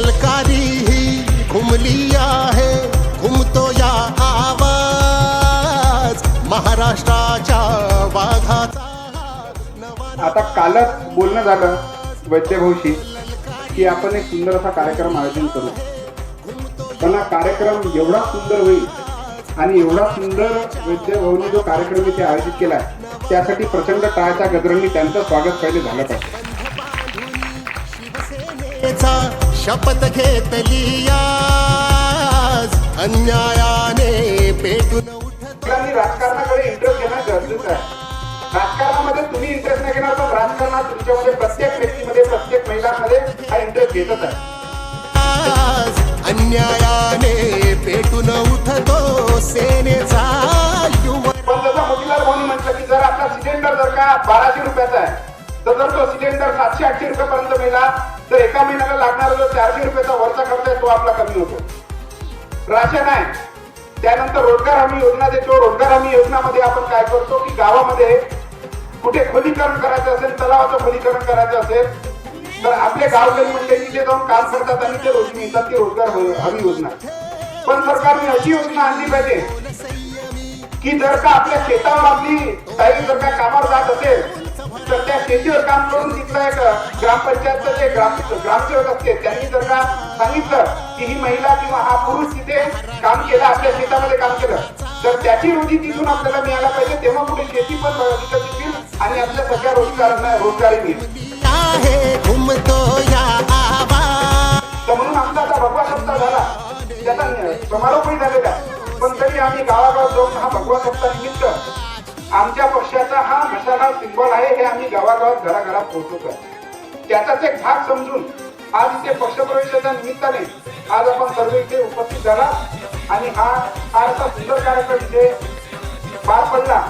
ललकारी ही घुमली आहे. घुमतो या आवाज. महाराष्ट्राच्या वाघाचा आता कालच बोलणं झालं वैद्यभाऊशी की आपण एक सुंदर असा कार्यक्रम आयोजन करू. पण हा कार्यक्रम एवढा सुंदर होईल आणि एवढा सुंदर वैद्यभाऊने जो कार्यक्रम इथे आयोजित केलाय त्यासाठी प्रचंड टाळ्याच्या गजरांनी त्यांचं स्वागत पहिले झालं पाहिजे. शपथ घेतली आज अन्यायाने पेटून उठत राजकारणाकडे इंटरेस्ट घेणं गरजेचं आहे. राजकारणामध्ये तुम्ही इंटरेस्ट नाही घेणार पण राजकारणात तुमच्यामध्ये प्रत्येक व्यक्तीमध्ये प्रत्येक महिलांमध्ये हा इंटरेस्ट घेतच आहे. आज अन्यायाने पेटून उठतो सेनेचा युवा. पण जसं मोतीलाल भाऊनी म्हटलं की जर आपला सिलेंडर जर का बाराशे रुपयाचा आहे तर जर तो सिलेंडर सातशे आठशे रुपयापर्यंत मिळाला तर एका महिन्याला लागणारा जो चारशे रुपयाचा वरचा खर्च आहे तो आपला कमी होतो. राशन आहे. त्यानंतर रोजगार हमी योजना देतो रोजगार हमी योजनामध्ये आपण काय करतो की गावामध्ये कुठे खोलीकरण करायचं असेल तलावाचं खोलीकरण करायचं असेल तर आपले गावकरी मंडळी तिथे जाऊन काम करतात आणि ते रोज मिळतात. ते रोजगार हमी योजना पण सरकारने अशी योजना आणली पाहिजे की जर का आपल्या शेतावर आपली ताई शेतीवर काम करून तिथलं एक ग्रामपंचायतचं जे ग्राम ग्रामसेवक असते त्यांनी जर का सांगितलं की ही महिला किंवा हा पुरुष तिथे काम केलं आपल्या शेतामध्ये काम केलं तर त्याची रोजी तिथून आपल्याला मिळायला पाहिजे तेव्हा कुठे शेती पण विकसित होईल आणि आपल्या सगळ्या रोजगारांना रोजगारी मिळेल. तर म्हणून आमचा आता भगवा सप्ताह झाला. त्याचा समारोपही झालेला. पण तरी आम्ही गावागावात जाऊन हा भगवा सप्ताह निमित्त आमच्या सिम्बॉल आहे हे आम्ही गावागावात घराघरात पोहोचवतो त्याचाच एक भाग समजून आज इथे पक्षप्रवेशाच्या निमित्ताने आज आपण सर्व इथे उपस्थित झाला आणि हा फारसा सुंदर कार्यक्रम इथे पार पडला.